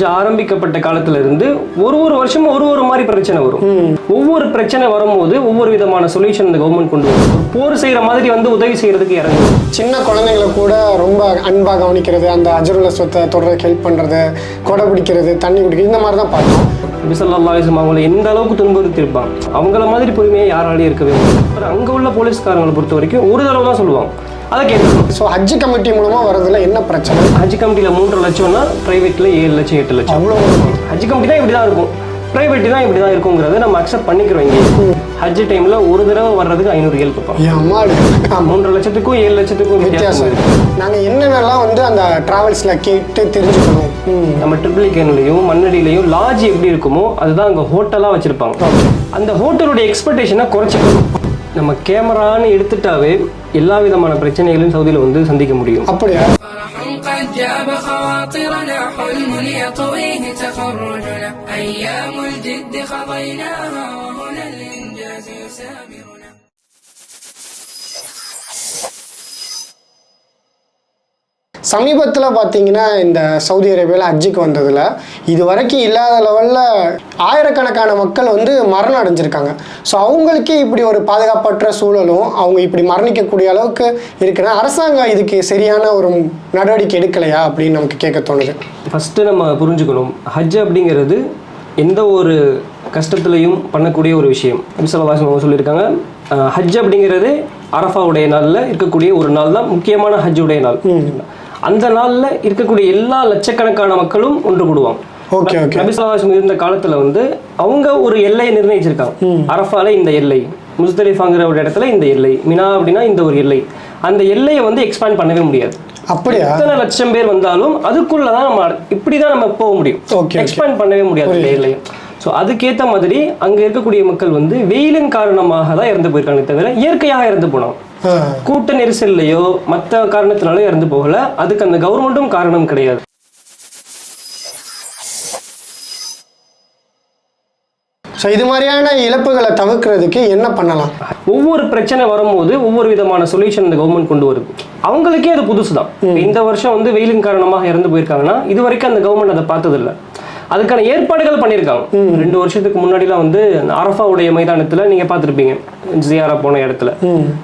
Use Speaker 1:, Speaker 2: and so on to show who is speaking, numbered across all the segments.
Speaker 1: ஹஜ் ஆரம்பிக்கப்பட்ட காலத்துல இருந்து ஒரு ஒரு வருஷமும் ஒரு ஒரு மாதிரி பிரச்சனை வரும். ஒவ்வொரு பிரச்சனை வரும்போது ஒவ்வொரு விதமான சொல்யூஷன் இந்த கவர்மெண்ட் கொண்டு வரும். போர் செய்யற மாதிரி வந்து உதவி செய்யறதுக்கு இறங்கும்.
Speaker 2: சின்ன குழந்தைங்களை கூட ரொம்ப அன்பாக கவனிக்கிறது அந்த அஜருல சொத்தை தொடர்றதுக்கு ஹெல்ப் பண்ணுறது கொடை பிடிக்கிறது தண்ணி குடிக்கிறது இந்த மாதிரி தான் பார்த்தோம்
Speaker 1: பிசல்லாஹிசம் அவங்களை எந்த அளவுக்கு துன்புறுத்திருப்பாங்க அவங்கள மாதிரி பொறுமையை யாராலையும் இருக்கவே அங்க உள்ள போலீஸ்காரங்களை பொறுத்த வரைக்கும் ஒரு தடவை தான் சொல்லுவாங்க. அதை கேட்கணும்
Speaker 2: ஸோ ஹஜ் கமிட்டி மூலமாக வரதுல என்ன பிரச்சனை?
Speaker 1: ஹஜ் கமிட்டியில் மூன்று லட்சம்னா ப்ரைவேட்டில் ஏழு லட்சம் எட்டு லட்சம்.
Speaker 2: அவ்வளோ
Speaker 1: ஹஜ் கமிட்டி தான் இப்படி தான் இருக்கும். ப்ரைவேட் தான் இப்படி தான் இருக்குங்கிறத நம்ம அக்செப்ட் பண்ணிக்கிறோம் இங்கே ஹஜ் டைமில் ஒரு தடவை வர்றதுக்கு ஐநூறு கேள்
Speaker 2: அம்மாடு
Speaker 1: மூன்று லட்சத்துக்கும் ஏழு லட்சத்துக்கும் வித்தியாசம்.
Speaker 2: நாங்கள் என்னென்னலாம் வந்து அந்த ட்ராவல்ஸில் கேட்டு தெரிஞ்சுக்கணும்.
Speaker 1: நம்ம ட்ரிபிளிகேன்லையும் மண்ணடியிலையும் லாட்ஜ் எப்படி இருக்குமோ அதுதான் அங்கே ஹோட்டலாக வச்சுருப்பாங்க. அந்த ஹோட்டலுடைய எக்ஸ்பெக்டேஷனை குறைச்சிக்கணும். நம்ம கேமரான்னு எடுத்துட்டாவே எல்லா விதமான பிரச்சனைகளையும் சவுதியில் வந்து சந்திக்க முடியும்
Speaker 2: அப்படியா
Speaker 3: فرح قد جاب خواطرنا حلم يطويه تخرجنا أيام الجد خضيناها
Speaker 2: சமீபத்தில் பார்த்தீங்கன்னா இந்த சவுதி அரேபியாவில் ஹஜ்ஜுக்கு வந்ததில் இது வரைக்கும் இல்லாத லெவலில் ஆயிரக்கணக்கான மக்கள் வந்து மரணம் அடைஞ்சிருக்காங்க. ஸோ அவங்களுக்கே இப்படி ஒரு பாதுகாப்பற்ற சூழலும் அவங்க இப்படி மரணிக்கக்கூடிய அளவுக்கு இருக்குன்னா அரசாங்கம் இதுக்கு சரியான ஒரு நடவடிக்கை எடுக்கலையா அப்படின்னு நமக்கு கேட்க தோணுது.
Speaker 1: ஃபஸ்ட்டு நம்ம புரிஞ்சுக்கணும். ஹஜ் அப்படிங்கிறது எந்த ஒரு கஷ்டத்துலையும் பண்ணக்கூடிய ஒரு விஷயம். நபிசல்லாசன் அவங்க சொல்லியிருக்காங்க ஹஜ் அப்படிங்கிறது அரஃபாவுடைய நாளில் இருக்கக்கூடிய ஒரு நாள் தான் முக்கியமான ஹஜ்ஜுடைய நாள். அந்த நாளில் இருக்கக்கூடிய எல்லா லட்சக்கணக்கான மக்களும் ஒன்று கூடுவாங்க.
Speaker 2: Okay okay.
Speaker 1: நபிசல்லாசம் இருந்த காலத்துல வந்து அவங்க ஒரு எல்லையை நிர்ணயிச்சிருக்காங்க. அரஃபால இந்த எல்லை முஸ்தலிஃபாங்கிற ஒரு இடத்துல இந்த எல்லை மினா அப்படின்னா இந்த ஒரு எல்லை. அந்த எல்லையை வந்து எக்ஸ்பேண்ட் பண்ணவே முடியாது.
Speaker 2: அப்படியா?
Speaker 1: எத்தனை லட்சம் பேர் வந்தாலும் அதுக்குள்ளதான் நம்ம இப்படி தான் நம்ம போக முடியும். எக்ஸ்பேண்ட் பண்ணவே முடியாது இந்த எல்லையை. ஸோ அதுக்கேற்ற மாதிரி அங்கே இருக்கக்கூடிய மக்கள் வந்து வெயிலின் காரணமாக தான் இறந்து போயிருக்காங்க தவிர இயற்கையாக இறந்து போனோம் கூட்ட நெரிசல்லையோ மற்ற காரணத்தினாலோ இறந்து போகல. அதுக்கு அந்த கவர்மெண்ட்டும் காரணம் கிடையாது.
Speaker 2: ஸோ இது மாதிரியான இழப்புகளை தவிர்க்கிறதுக்கு என்ன பண்ணலாம்?
Speaker 1: ஒவ்வொரு பிரச்சனை வரும்போது ஒவ்வொரு விதமான சொல்யூஷன் இந்த கவர்மெண்ட் கொண்டு வருது அவங்களுக்கே அது புதுசு தான் இந்த வருஷம் வந்து வெயிலின் காரணமாக இறந்து போயிருக்காங்கன்னா இது வரைக்கும் அந்த கவர்மெண்ட் அதை பார்த்ததில்ல. அதுக்கான ஏற்பாடுகள் பண்ணியிருக்காங்க. ரெண்டு வருஷத்துக்கு முன்னாடிலாம் வந்து அரஃபாவுடைய மைதானத்துல நீங்க பார்த்திருப்பீங்க. ஜியாரா போன இடத்துல.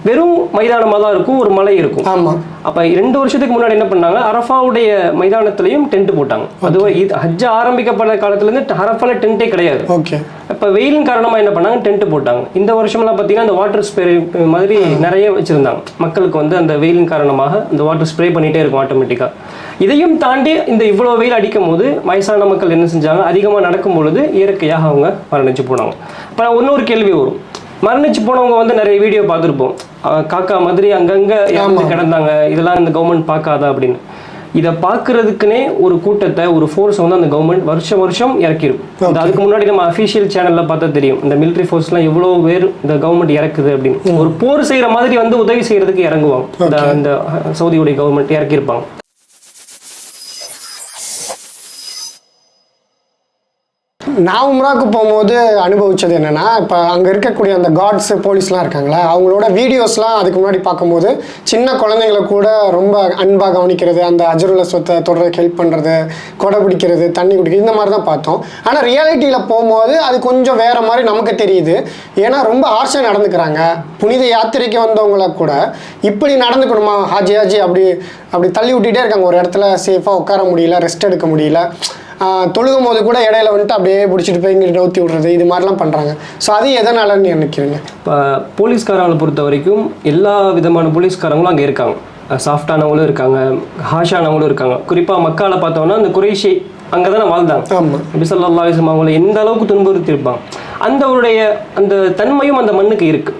Speaker 1: வெறும் மைதானமா தான் இருக்கும் ஒரு மலை இருக்கும்.
Speaker 2: ஆமாம்
Speaker 1: அப்ப ரெண்டு வருஷத்துக்கு முன்னாடி என்ன பண்ணாங்க? அரஃபாவுடைய மைதானத்திலையும் டென்ட் போட்டாங்க. அதுவே இது ஹஜ் ஆரம்பிக்கப்பட்ட காலத்துல இருந்து அரஃபால டென்ட்டே கிடையாது.
Speaker 2: ஓகே.
Speaker 1: இப்போ வெயிலின் காரணமாக என்ன பண்ணாங்க? டென்ட் போட்டாங்க. இந்த வருஷம்லாம் பார்த்தீங்கன்னா அந்த வாட்டர் ஸ்ப்ரே மாதிரி நிறைய வச்சுருந்தாங்க. மக்களுக்கு வந்து அந்த வெயிலின் காரணமாக அந்த வாட்டர் ஸ்ப்ரே பண்ணிகிட்டே இருக்கும் ஆட்டோமேட்டிக்காக இதையும் தாண்டி இந்த இவ்வளோ வெயில் அடிக்கும் போது வயசான மக்கள் என்ன செஞ்சாங்க? அதிகமாக நடக்கும் பொழுது இயற்கையாக அவங்க மரணிச்சு போனாங்க. இப்போ இன்னொரு கேள்வி வரும். மரணிச்சு போனவங்க வந்து நிறைய வீடியோ பார்த்துருப்போம். காக்கா மாதிரி அங்கங்கே இறந்து கிடந்தாங்க. இதெல்லாம் இந்த கவர்மெண்ட் பார்க்காதா அப்படின்னு. இதை பார்க்கறதுக்குனே ஒரு கூட்டத்தை ஒரு ஃபோர்ஸ் வந்து அந்த கவர்மெண்ட் வருஷம் வருஷம் இறக்கிருக்கும் இந்த அதுக்கு முன்னாடி நம்ம அஃபிஷியல் சேனல்ல பார்த்தா தெரியும். இந்த மிலிட்ரி ஃபோர்ஸ்லாம் எவ்வளோ பேர் இந்த கவர்மெண்ட் இறக்குது அப்படின்னு. ஒரு போர் செய்யற மாதிரி வந்து உதவி செய்யறதுக்கு இறங்குவாங்க. இந்த சவுதியுடைய கவர்மெண்ட் இறக்கியிருப்பாங்க.
Speaker 2: நான் உம்ராக்கு போகும்போது அனுபவிச்சது என்னென்னா இப்போ அங்கே இருக்கக்கூடிய அந்த காட்ஸ் போலீஸ்லாம் இருக்காங்களா அவங்களோட வீடியோஸ்லாம் அதுக்கு முன்னாடி பார்க்கும்போது சின்ன குழந்தைங்களை கூட ரொம்ப அன்பாக கவனிக்கிறது அந்த அஜருல சொத்தை தொடர்றதுக்கு ஹெல்ப் பண்ணுறது கொடை பிடிக்கிறது தண்ணி குடிக்கிறது இந்த மாதிரி தான் பார்த்தோம். ஆனால் ரியாலிட்டியில் போகும்போது அது கொஞ்சம் வேறு மாதிரி நமக்கு தெரியுது. ஏன்னா ரொம்ப ஹார்ஷாக நடந்துக்கிறாங்க. புனித யாத்திரைக்கு வந்தவங்கள கூட இப்படி நடந்துக்கணுமா? ஹாஜி ஹாஜி அப்படி அப்படி தள்ளி விட்டுட்டே இருக்காங்க. ஒரு இடத்துல சேஃபாக உட்கார முடியல ரெஸ்ட் எடுக்க முடியல. தொழுகும் போது கூட இடையில வந்துட்டு அப்படியே பிடிச்சிட்டு போய் இங்கிட்டு நவுத்தி விடுறது இது மாதிரிலாம் பண்ணுறாங்க ஸோ அது எதனாலன்னு நினைக்கிறீங்க?
Speaker 1: இப்போ போலீஸ்காரங்களை பொறுத்த வரைக்கும் எல்லா விதமான போலீஸ்காரங்களும் அங்கே இருக்காங்க. சாஃப்டானவங்களும் இருக்காங்க ஹாஷானவங்களும் இருக்காங்க. குறிப்பாக மக்களை பார்த்தோம்னா அந்த குறைஷி அங்கே தானே வாழ்ந்தாங்க
Speaker 2: ஆமாம்
Speaker 1: நபிசல்லா அலிஸ்லாம் அவங்களை எந்த அளவுக்கு துன்புறுத்திருப்பாங்க அந்த அவருடைய அந்த தன்மையும் அந்த மண்ணுக்கு இருக்கு.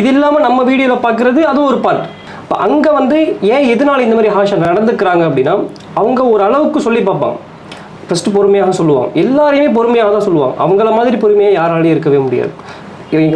Speaker 1: இது இல்லாம நம்ம வீடியோல பார்க்கிறது அது ஒரு பார்ட் இப்போ அங்க வந்து ஏன் எதனால இந்த மாதிரி ஹாஷா நடந்துக்கிறாங்க அப்படின்னா அவங்க ஒரு அளவுக்கு சொல்லி பார்ப்பாங்க. ஃபஸ்ட்டு பொறுமையாக சொல்லுவாங்க. எல்லாரையுமே பொறுமையாக தான் சொல்லுவாங்க. அவங்கள மாதிரி பொறுமையாக யாராலையும் இருக்கவே முடியாது.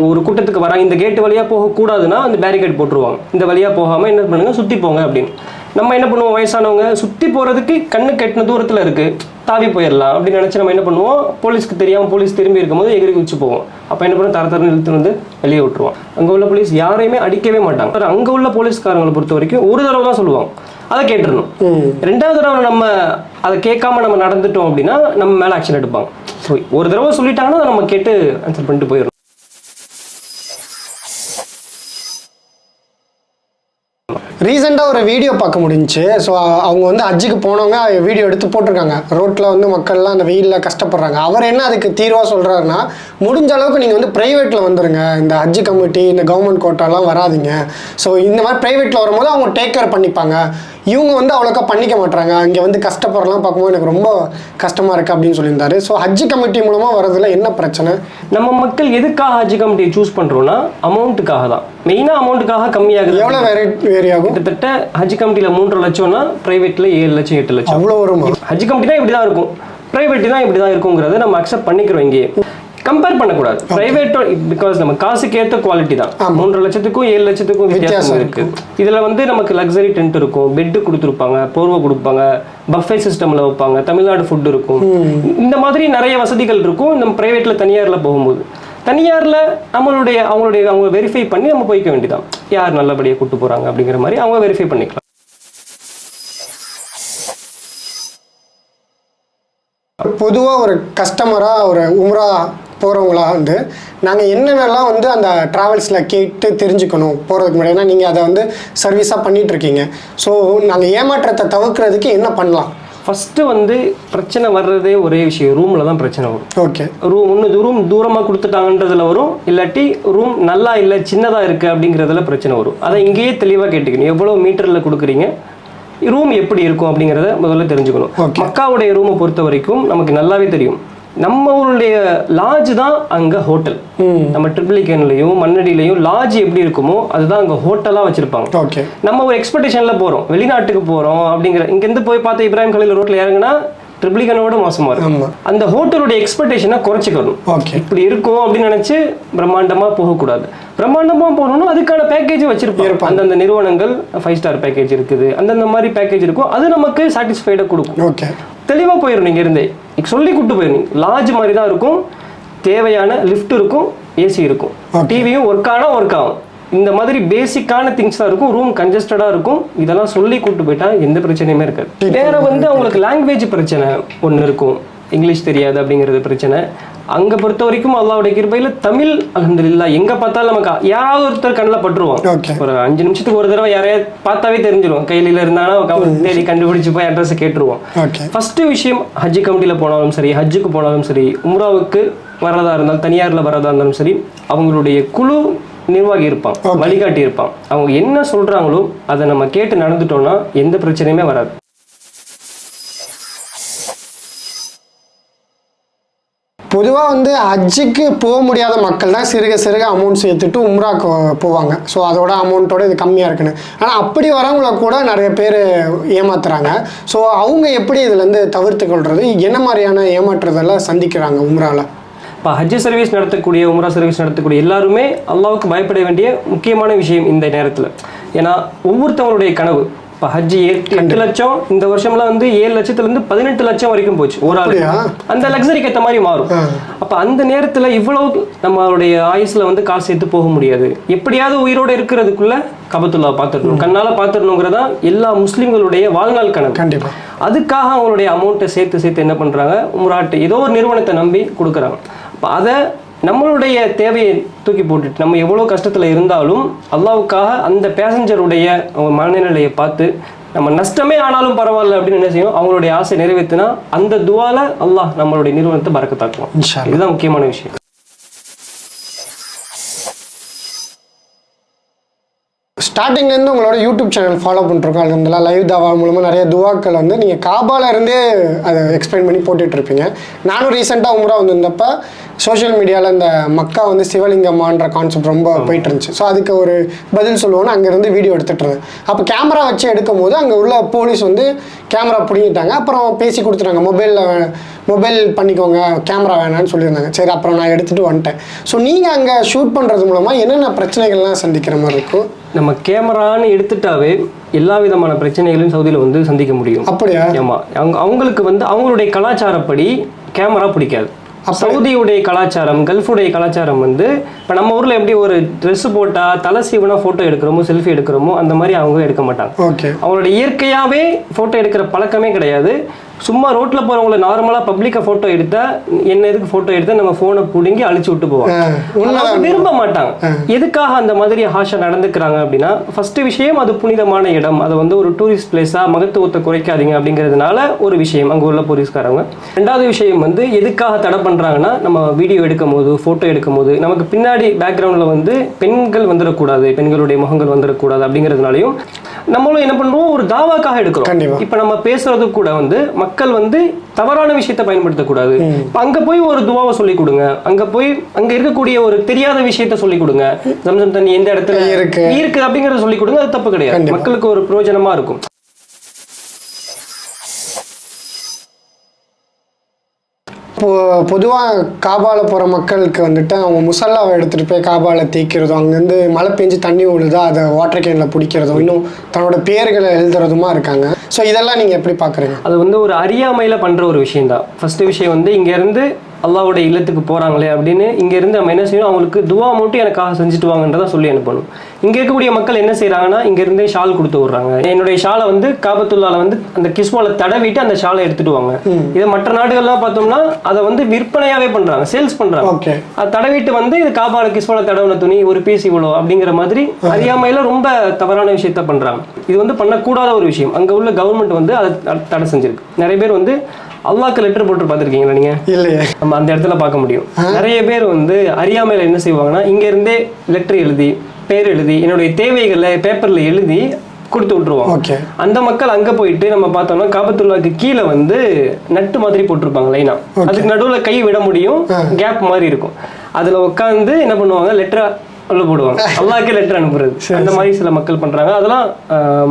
Speaker 1: ஒரு கூட்டத்துக்கு வராங்க. இந்த கேட்டு வழியாக போகக்கூடாதுன்னா அந்த பேரிகேட் போட்டுருவாங்க. இந்த வழியாக போகாமல் என்ன பண்ணுங்க? சுற்றி போங்க அப்படின்னு. நம்ம என்ன பண்ணுவோம்? வயசானவங்க சுற்றி போகிறதுக்கு கண்ணு கெட்டின தூரத்தில் இருக்குது தாவி போயிடலாம் அப்படின்னு நினச்சி நம்ம என்ன பண்ணுவோம்? போலீஸ்க்கு தெரியாமல் போலீஸ் திரும்பி இருக்கும்போது எகிரி குச்சி போவோம். அப்போ என்ன பண்ணுவோம்? தர தரன்னு இழுத்து வந்து வெளியே விட்டுருவோம். அங்கே உள்ள போலீஸ் யாரையுமே அடிக்கவே மாட்டாங்க. அங்கே உள்ள போலீஸ்காரங்களை பொறுத்த வரைக்கும் ஒரு தடவை தான் சொல்லுவாங்க. அதை கேட்டுறணும். ரெண்டாவது தடவை நம்ம அதை கேட்காம நம்ம நடந்துட்டோம் அப்படின்னா நம்ம மேலே ஆக்ஷன் எடுப்பாங்க. ஸோ ஒரு தடவை சொல்லிட்டாங்கன்னா நம்ம கேட்டு ஆன்சர் பண்ணிட்டு போயிடணும்.
Speaker 2: ரீசெண்டாக ஒரு வீடியோ பார்க்க முடிஞ்சுச்சு. ஸோ அவங்க வந்து ஹஜ்ஜுக்கு போனவங்க வீடியோ எடுத்து போட்டிருக்காங்க. ரோட்டில் வந்து மக்கள்லாம் அந்த வெயிலில் கஷ்டப்படுறாங்க. அவர் என்ன அதுக்கு தீர்வாக சொல்கிறாருன்னா முடிஞ்ச அளவுக்கு நீங்கள் வந்து ப்ரைவேட்டில் வந்துருங்க. இந்த ஹஜ்ஜு கமிட்டி இந்த கவர்மெண்ட் கோட்டாலாம் வராதீங்க. ஸோ இந்த மாதிரி ப்ரைவேட்டில் வரும்போது அவங்க டேக் கேர் பண்ணிப்பாங்க. இவங்க வந்து அவ்வளோக்கா பண்ணிக்க மாட்டாங்க இங்கே வந்து கஷ்டப்படுறலாம் பார்க்கும்போது எனக்கு ரொம்ப கஷ்டமாக இருக்குது அப்படின்னு சொல்லியிருந்தாரு. ஸோ ஹஜ்ஜு கமிட்டி மூலமாக வரதுல என்ன பிரச்சனை?
Speaker 1: நம்ம மக்கள் எதுக்காக ஹஜ் கமிட்டியை சூஸ் பண்றோம்னா அமௌண்ட்டுக்காக தான். மெயினாக அமௌண்ட்டுக்காக கம்மியாகுது
Speaker 2: எவ்வளோ வேரி வேரி ஆகும்?
Speaker 1: கிட்டத்தட்ட ஹஜ் கமிட்டியில் மூன்றரை லட்சம்னா ப்ரைவேட்டில் ஏழு லட்சம் எட்டு லட்சம்.
Speaker 2: அவ்வளோ வருமா?
Speaker 1: ஹஜ் கமிட்டி தான் இப்படி தான் இருக்கும். ப்ரைவேட் தான் இப்படி தான் இருக்குங்கிறத நம்ம அக்செப்ட் பண்ணிக்கிறோம் இங்கே கம்பேர் பண்ணக்கூடாது. ப்ரைவேட் பிகாஸ் நம்ம காசுக்கு ஏற்ற குவாலிட்டி தான். மூன்றரை லட்சத்துக்கும் ஏழு லட்சத்துக்கும்
Speaker 2: வித்தியாசம்
Speaker 1: இருக்கு. இதுல வந்து நமக்கு லக்ஸரி டென்ட் இருக்கும். பெட்டு கொடுத்துருப்பாங்க போர்வை கொடுப்பாங்க பஃபே சிஸ்டம்ல வைப்பாங்க தமிழ்நாடு ஃபுட் இருக்கும். இந்த மாதிரி நிறைய வசதிகள் இருக்கும். நம்ம பிரைவேட்ல தனியார்ல போகும்போது. தனியார்ல நம்மளுடைய அவங்களுடைய அவங்க வெரிஃபை பண்ணி நம்ம போய்க்க வேண்டியதான் யார் நல்லபடியாக கூட்டு போறாங்க அப்படிங்கிற மாதிரி அவங்க வெரிஃபை பண்ணிக்கலாம்.
Speaker 2: பொதுவாக ஒரு கஸ்டமராக ஒரு உம்ரா போகிறவங்களா வந்து நாங்கள் என்னென்னலாம் வந்து அந்த ட்ராவல்ஸில் கேட்டு தெரிஞ்சுக்கணும் போகிறதுக்கு முன்னாடி? ஏன்னா நீங்கள் அதை வந்து சர்வீஸாக பண்ணிட்டு இருக்கீங்க ஸோ நாங்கள் ஏமாற்றத்தை தவிர்க்கிறதுக்கு என்ன பண்ணலாம்?
Speaker 1: ஃபர்ஸ்ட் வந்து பிரச்சனை வர்றதே ஒரே விஷயம். ரூம்ல தான் பிரச்சனை வரும்.
Speaker 2: ஓகே
Speaker 1: ரூம் ஒன்று ரூம் தூரமாக கொடுத்துட்டாங்கன்றதுல வரும். இல்லாட்டி ரூம் நல்லா இல்லை சின்னதாக இருக்குது அப்படிங்கிறதுல பிரச்சனை வரும். அதை இங்கேயே தெளிவாக கேட்டுக்கணும். எவ்வளோ மீட்டரில் கொடுக்குறீங்க? ரூம் எப்படி இருக்கும் அப்படிங்கிறத முதல்ல தெரிஞ்சுக்கணும். மக்காவுடைய ரூமை பொறுத்த வரைக்கும் நமக்கு நல்லாவே தெரியும். நம்ம ஊருடைய லாட்ஜ் தான் அங்கே ஹோட்டல் நம்ம ட்ரிபிளிகன்லையும் மண்ணடியிலையும் லாட்ஜ் எப்படி இருக்குமோ அதுதான் அங்கே ஹோட்டலாக வச்சுருப்பாங்க.
Speaker 2: ஓகே
Speaker 1: நம்ம ஒரு எக்ஸ்பெக்டேஷனில் போகிறோம் வெளிநாட்டுக்கு போகிறோம் அப்படிங்கிற இங்கேருந்து போய் பார்த்து இப்ராஹிம் கலையில் ரோட்டில் இறங்குனா ட்ரிபிளிகனோட மோசமாக இருக்கும். அந்த ஹோட்டலுடைய எக்ஸ்பெக்டேஷனை குறைச்சிக்கணும். இப்படி இருக்கும் அப்படின்னு நினைச்சு பிரம்மாண்டமா போகக்கூடாது. பிரம்மாண்டமா போகணும்னா அதுக்கான பேக்கேஜ் வச்சிருப்பாங்க. அந்தந்த நிறுவனங்கள் ஃபைவ் ஸ்டார் பேக்கேஜ் இருக்குது அந்தந்த மாதிரி பேக்கேஜ் இருக்கும். அது நமக்கு சாட்டிஸ்ஃபைடா கொடுக்கும்.
Speaker 2: ஓகே
Speaker 1: தெளிவா போயிடும் நீங்க இருந்தே. சொல்லி கூட்டு போயிடும் லாட்ஜ் மாதிரி தான் இருக்கும். தேவையான லிஃப்ட் இருக்கும். ஏசி இருக்கும். டிவியும் ஒர்க் ஆனா ஒர்க் ஆகும். இந்த மாதிரி பேசிக்கான திங்ஸ் தான் இருக்கும். ரூம் கன்ஜஸ்டடாக இருக்கும். இதெல்லாம் சொல்லி கூட்டு போயிட்டா எந்த பிரச்சனையுமே இருக்காது. வேற வந்து அவங்களுக்கு லாங்குவேஜ் பிரச்சனை ஒன்று இருக்கும். இங்கிலீஷ் தெரியாது அப்படிங்கிறது பிரச்சனை. அங்கே பொறுத்த வரைக்கும் அல்லாவுடைய கிருபையில் தமிழ் அல்ஹம்துலில்லாஹ் எங்கே பார்த்தாலும் நமக்கு யாராவது ஒருத்தர் கண்ணில் பட்டுருவான்.
Speaker 2: Okay.
Speaker 1: ஒரு அஞ்சு நிமிஷத்துக்கு ஒரு தடவை யாரையாவது பார்த்தாவே தெரிஞ்சிடும் கையில இருந்தாலும் தேடி கண்டுபிடிச்சு போய் அட்ரஸ் கேட்டுருவோம் ஃபர்ஸ்ட் விஷயம் ஹஜ் கமிட்டியில் போனாலும் சரி ஹஜ்ஜுக்கு போனாலும் சரி உம்ராவுக்கு வரதா இருந்தாலும் தனியாரில் வரதா இருந்தாலும் சரி அவங்களுடைய குழு நிர்வாகி இருப்பான். வழிகாட்டி இருப்பான். அவங்க என்ன சொல்றாங்களோ அதை நம்ம கேட்டு நடந்துட்டோம்னா எந்த பிரச்சனையுமே வராது.
Speaker 2: பொதுவாக வந்து ஹஜ்ஜுக்கு போக முடியாத மக்கள் தான் சிறுக சிறுக அமௌண்ட் சேர்த்துட்டு உம்ராக்கு போவாங்க. ஸோ அதோட அமௌண்ட்டோட இது கம்மியாக இருக்குன்னு. ஆனால் அப்படி வரவங்கள கூட நிறைய பேர் ஏமாத்துறாங்க. ஸோ அவங்க எப்படி இதுலேருந்து தவிர்த்து கொள்வது என்ன மாதிரியான ஏமாற்றுறதெல்லாம் சந்திக்கிறாங்க உம்ராவில்
Speaker 1: இப்போ ஹஜ் சர்வீஸ் நடத்தக்கூடிய உம்ரா சர்வீஸ் நடத்தக்கூடிய எல்லாருமே அல்லாவுக்கு பயப்பட வேண்டிய முக்கியமான விஷயம் இந்த நேரத்தில். ஏன்னா ஒவ்வொருத்தவங்களுடைய கனவு. இப்போ ஹஜ் எட்டு லட்சம் இந்த வருஷம்லாம் வந்து ஏழு லட்சத்துலேருந்து பதினெட்டு லட்சம் வரைக்கும் போச்சு ஒரு ஆள்? அந்த லக்ஸரிக்கு ஏற்ற மாதிரி மாறும். அப்போ அந்த நேரத்தில் இவ்வளவு நம்மளுடைய ஆயுஸ்ல வந்து காசு சேர்த்து போக முடியாது. எப்படியாவது உயிரோட இருக்கிறதுக்குள்ள கபத்துல்லா பார்த்துடணும். கண்ணால பார்த்துடணுங்கிறதா எல்லா முஸ்லிம்களுடைய வாழ்நாள் கனவு.
Speaker 2: கண்டிப்பாக
Speaker 1: அதுக்காக அவங்களுடைய அமௌண்ட்டை சேர்த்து சேர்த்து என்ன பண்ணுறாங்க உம்ராட்டு ஏதோ ஒரு நிறுவனத்தை நம்பி கொடுக்குறாங்க. அப்போ அதை நம்மளுடைய தேவையை தூக்கி போட்டுட்டு நம்ம எவ்வளோ கஷ்டத்தில் இருந்தாலும் அல்லாவுக்காக அந்த பேசஞ்சருடைய அவங்க மனநிலையை பார்த்து நம்ம நஷ்டமே ஆனாலும் பரவாயில்ல அப்படின்னு என்ன செய்யணும்? அவங்களுடைய ஆசை நிறைவேற்றினா அந்த துவால அல்லாஹ் நம்மளுடைய நிறுவனத்தை பறக்கத்தாக்குவோம். இதுதான் முக்கியமான விஷயம்.
Speaker 2: ஸ்டார்டிங்லேருந்து உங்களோட யூடியூப் சேனல் ஃபாலோ பண்ணிருக்கோம் அலமதுல்லா லைவ் தாவா மூலமாக நிறைய துவாக்கள் வந்து நீங்கள் காபால இருந்தே அதை எக்ஸ்பிளைன் பண்ணி போட்டுட்டு இருப்பீங்க நானும் ரீசெண்டாக உம்ரா வந்திருந்தப்ப சோஷியல் மீடியாவில் இந்த மக்கா வந்து சிவலிங்கம்மான்ற கான்செப்ட் ரொம்ப போயிட்டு இருந்துச்சு ஸோ அதுக்கு ஒரு பதில் சொல்லுவோன்னு அங்கேருந்து வீடியோ எடுத்துட்டு இருந்தேன் அப்போ கேமரா வச்சு எடுக்கும் போது அங்கே உள்ள போலீஸ் வந்து கேமரா பிடிங்கிட்டாங்க. அப்புறம் பேசி கொடுத்துட்டாங்க. மொபைலில் மொபைல் பண்ணிக்கோங்க கேமரா வேணாம்னு சொல்லியிருந்தாங்க. சரி அப்புறம் நான் எடுத்துகிட்டு வந்துட்டேன். ஸோ நீங்கள் அங்கே ஷூட் பண்ணுறது மூலமாக என்னென்ன பிரச்சனைகள்லாம் சந்திக்கிற மாதிரி இருக்கும்?
Speaker 1: நம்ம கேமரான்னு எடுத்துட்டாவே எல்லா விதமான பிரச்சனைகளையும் சவுதியில் வந்து சந்திக்க முடியும்.
Speaker 2: அப்படியா?
Speaker 1: ஆமா. அவங்க அவங்களுக்கு வந்து அவங்களுடைய கலாச்சாரப்படி கேமரா பிடிக்காது. சவுதியுடைய கலாச்சாரம் கல்ஃபுடைய கலாச்சாரம் வந்து இப்போ நம்ம ஊர்ல எப்படி ஒரு Dress போட்டா தலை சீவனா போட்டோ எடுக்கிறோமோ செல்ஃபி எடுக்கிறோமோ அந்த மாதிரி அவங்க எடுக்க மாட்டாங்க.
Speaker 2: ஓகே
Speaker 1: அவங்களோட இயற்கையாவே போட்டோ எடுக்கிற பழக்கமே கிடையாது. சும்மா ரோட்ல போறவங்கள நார்மலா பப்ளிக்கா போட்டோ எடுத்தா என்ன எதுக்கு போட்டோ எடுத்தா நம்ம போனை புடுங்கி அழிச்சு விட்டு அவங்க விரும்ப மாட்டாங்க. எதுக்காக அந்த மாதிரி ஹாஷா நடந்துக்கிறாங்க அப்படின்னா ஃபர்ஸ்ட் விஷயம் அது புனிதமான இடம். அது வந்து ஒரு டூரிஸ்ட் பிளேஸா மகத்துவத்தை குறைக்காதீங்க அப்படிங்கிறதுனால ஒரு விஷயம். அங்க உள்ள போலீஸ்காரங்க ரெண்டாவது விஷயம் வந்து எதுக்காக தடை பண்றாங்கன்னா நம்ம வீடியோ எடுக்கும் போது போட்டோ எடுக்கும் போது நமக்கு பின்னாடி பேக்ரவுண்ட்ல வந்து பெண்கள் வந்துடக்கூடாது பெண்களுடைய முகங்கள் வந்துடக்கூடாது அப்படிங்கிறதுனாலையும் நம்மளும் என்ன பண்றோம் ஒரு தாவாக்காக எடுக்கிறோம். இப்ப நம்ம பேசுறது கூட வந்து மக்கள் வந்து தவறான விஷயத்தை பயன்படுத்தக்கூடாது. இப்ப அங்க போய் ஒரு துவாவை சொல்லி கொடுங்க. அங்க போய் அங்க இருக்கக்கூடிய ஒரு தெரியாத விஷயத்த சொல்லி கொடுங்க. ஜம்சம் தண்ணி எந்த இடத்துல
Speaker 2: இருக்கு.
Speaker 1: இருக்கு அப்படிங்கறத சொல்லி கொடுங்க. அது தப்பு கிடையாது. மக்களுக்கு ஒரு பிரயோஜனமா இருக்கும்.
Speaker 2: பொதுவாக காபால போகிற மக்களுக்கு வந்துட்டு அவங்க முசல்லாவை எடுத்துகிட்டு போய் காபால தேய்க்கிறதும் அங்கேருந்து மழை பெஞ்சு தண்ணி விழுதா அதை வாட்டர் கேனில் பிடிக்கிறதும் இன்னும் தன்னோட பேர்களை எழுதுறதுமா இருக்காங்க. ஸோ இதெல்லாம் நீங்கள் எப்படி பார்க்குறீங்க
Speaker 1: அது வந்து ஒரு அறியாமையில் பண்ணுற ஒரு விஷயம் தான் ஃபஸ்ட்டு விஷயம் வந்து இங்கேருந்து இருந்து அல்லாஹ்வுடைய இல்லத்துக்கு போறாங்களே அப்படின்னு இங்க இருந்து நம்ம என்ன செய்யணும்? அவங்களுக்கு துவா மட்டும் எனக்காக செஞ்சுட்டு வாங்கன்றதை சொல்லி அனுப்பணும். இங்க இருக்கக்கூடிய மக்கள் என்ன செய்றாங்கன்னா இங்க இருந்தே ஷால் கொடுத்து விடுறாங்க. என்னுடைய ஷாலை வந்து காபத்துள்ளால வந்து அந்த கிஸ்மால தடவிட்டு அந்த ஷாலை எடுத்துட்டு வாங்க. இதை மற்ற நாடுகள்லாம் பார்த்தோம்னா அதை வந்து விற்பனையாவே பண்றாங்க. சேல்ஸ் பண்றாங்க.
Speaker 2: ஓகே.
Speaker 1: அது தடவிட்டு வந்து இது காபால கிஸ்மால தடவின துணி ஒரு பீஸ் இவ்வளோ அப்படிங்கிற மாதிரி அறியாமையில ரொம்ப தவறான விஷயத்த பண்றாங்க. இது வந்து பண்ணக்கூடாத ஒரு விஷயம். அங்க உள்ள கவர்மெண்ட் வந்து அதை தடை செஞ்சிருக்கு. நிறைய பேர் வந்து அல்லாஹ்க்கு லெட்டர் போட்டு பார்த்துருக்கீங்களா நீங்க?
Speaker 2: இல்லையே.
Speaker 1: நம்ம அந்த இடத்துல பார்க்க முடியும். நிறைய பேர் வந்து அறியாமையில என்ன செய்வாங்கன்னா இங்க இருந்தே லெட்டர் எழுதி பேர் எழுதி என்னுடைய தேவைகளை பேப்பர்ல எழுதி கொடுத்து விட்டுருவாங்க.
Speaker 2: ஓகே.
Speaker 1: அந்த மக்கள் அங்க போயிட்டு நம்ம பார்த்தோம்னா காபத்துள்ளாக்கு கீழே வந்து நட்டு மாதிரி போட்டிருப்பாங்க லைனா. அதுக்கு நடுவுல கை விட முடியும் கேப் மாதிரி இருக்கும். அதுல உட்காந்து என்ன பண்ணுவாங்க லெட்டர் உள்ள போடுவாங்க. அல்லாஹ்க்கே லெட்டர் அனுப்புறது. அந்த மாதிரி சில மக்கள் பண்றாங்க. அதெல்லாம்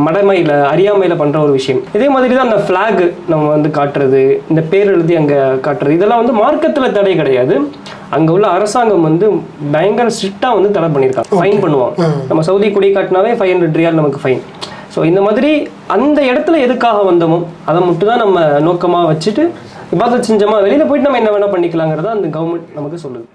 Speaker 1: மடமையில அறியாமையில பண்ற ஒரு விஷயம். இதே மாதிரி தான் அந்த ஃபிளாக் நம்ம வந்து காட்டுறது இந்த பேர் எழுதி அங்க காட்டுறது. இதெல்லாம் வந்து மார்க்கத்துல தடை கிடையாது. அங்க உள்ள அரசாங்கம் வந்து பயங்கர ஸ்ட்ரிக்டா வந்து தடை பண்ணியிருக்காங்க. ஃபைன் பண்ணுவாங்க. நம்ம சவுதி குடி காட்டினாவே ஃபைவ் ஹண்ட்ரட் ரியால் நமக்கு ஃபைன் ஸோ இந்த மாதிரி அந்த இடத்துல எதுக்காக வந்தோமோ அதை மட்டும் தான் நம்ம நோக்கமாக வச்சுட்டு இபாதத் செஞ்சோமா வெளியில் போயிட்டு நம்ம என்ன வேணால் பண்ணிக்கலாங்கிறத அந்த கவர்மெண்ட் நமக்கு சொல்லுது.